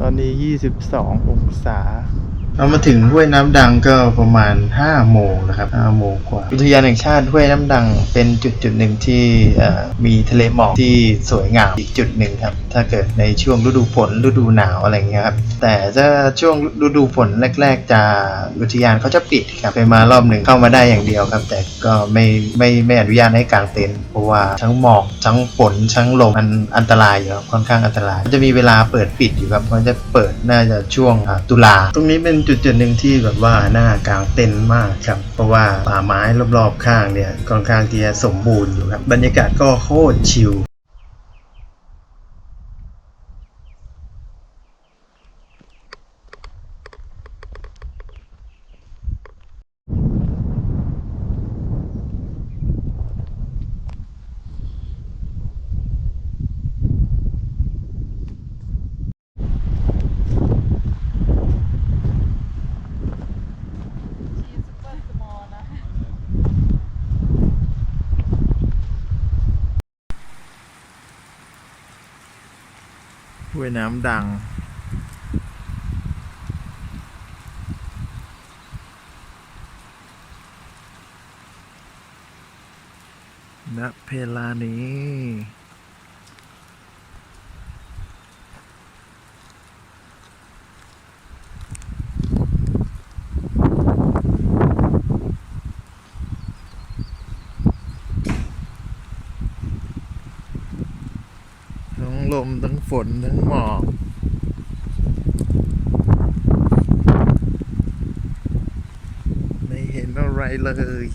ตอนนี้ 22 องศา เรามาถึงห้วยน้ำดังก็ประมาณ5โมงนะครับ5โมงกว่า อุทยานแห่งชาติห้วยน้ำดังเป็นจุดจุดหนึ่งที่มีทะเลหมอกที่สวยงามอีกจุดหนึ่งครับ ถ้าเกิดในช่วงฤดูฝนฤดูหนาวอะไรเงี้ยครับ แต่ถ้าช่วงฤดูฝนแรก ๆ จะอุทยานเขาจะปิดครับไปมารอบหนึ่งเข้ามาได้อย่างเดียวครับ แต่ก็ไม่ไม่ไม่อนุญาตให้กางเต็นท์เพราะว่าทั้งหมอกทั้งฝนทั้งลมมันอันตรายอยู่ครับค่อนข้างอันตราย จะมีเวลาเปิดปิดอยู่ครับมันจะเปิดน่าจะช่วงตุลาตรงนี้เป็นจุดจุดหนึ่งที่แบบว่าหน้ากลางเต้นมากครับ เพราะว่าป่าไม้รอบๆข้างเนี่ยค่อนข้างที่จะสมบูรณ์อยู่ครับบรรยากาศก็โคตรชิล ห้วยน้ำดัง ณ เพลานี้ ลม ทั้งฝน ทั้งหมอกไม่เห็นอะไรเลย